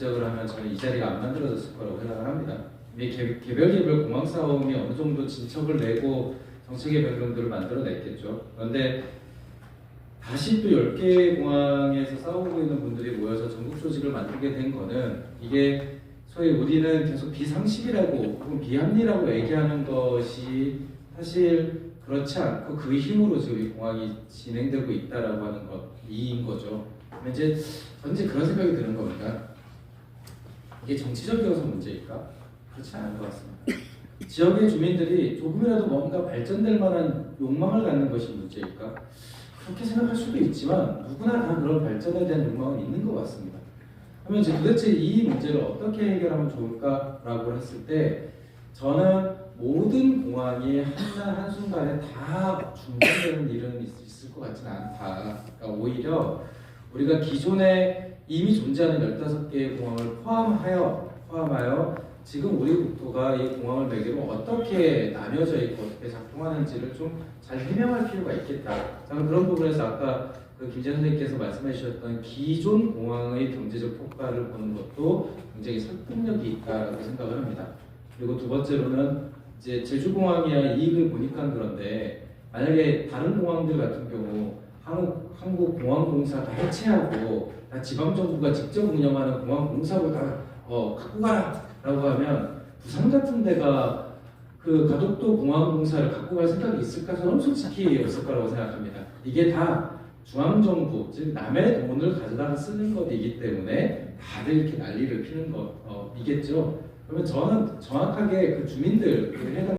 문제를 하면 저는 이 자리가 안 만들어졌을 거라고 생각을 합니다. 이 개, 개별 개별 공항 싸움이 어느 정도 진척을 내고 정책의 변경들을 만들어냈겠죠. 그런데 다시 또 10개 공항에서 싸우고 있는 분들이 모여서 전국 조직을 만들게 된 거는 이게 소위 우리는 계속 비상식이라고 혹은 비합리라고 얘기하는 것이 사실 그렇지 않고 그 힘으로 지금 이 공항이 진행되고 있다라고 하는 것 이인 거죠. 그러면 이제 이제 그런 생각이 드는 겁니다. 이게 정치적이어서 문제일까? 그렇지 않은 것 같습니다. 지역의 주민들이 조금이라도 뭔가 발전될 만한 욕망을 갖는 것이 문제일까? 그렇게 생각할 수도 있지만 누구나 다 그런 발전에 대한 욕망은 있는 것 같습니다. 그러면 이제 도대체 이 문제를 어떻게 해결하면 좋을까라고 했을 때 저는 모든 공항이 한날 한순간에 다 중단되는 일은 있- 있을 것 같지는 않다. 그러니까 오히려 우리가 기존에 이미 존재하는 15개의 공항을 포함하여 포함하여 지금 우리 국토가 이 공항을 매개로 어떻게 나뉘어져 있고 어떻게 작동하는지를 좀 잘 해명할 필요가 있겠다. 저는 그런 부분에서 아까 그 김재 선생님께서 말씀해 주셨던 기존 공항의 경제적 효과를 보는 것도 굉장히 설득력이 있다라고 생각을 합니다. 그리고 두 번째로는 이제 제주공항이야 이익을 보니까 그런데 만약에 다른 공항들 같은 경우 한국 한국공항공사가 해체하고 다 지방 정부가 직접 운영하는 공항공사로 다 어, 갖고 가라 라고 하면 부산 같은 데가 그 가덕도 공항공사를 갖고 갈 생각이 있을까? 저는 솔직히 없을 거라고 생각합니다. 이게 다 중앙정부, 즉 남의 돈을 가져다가 쓰는 것이기 때문에 다들 이렇게 난리를 피는 것이겠죠. 그러면 저는 정확하게 그 주민들, 그 해당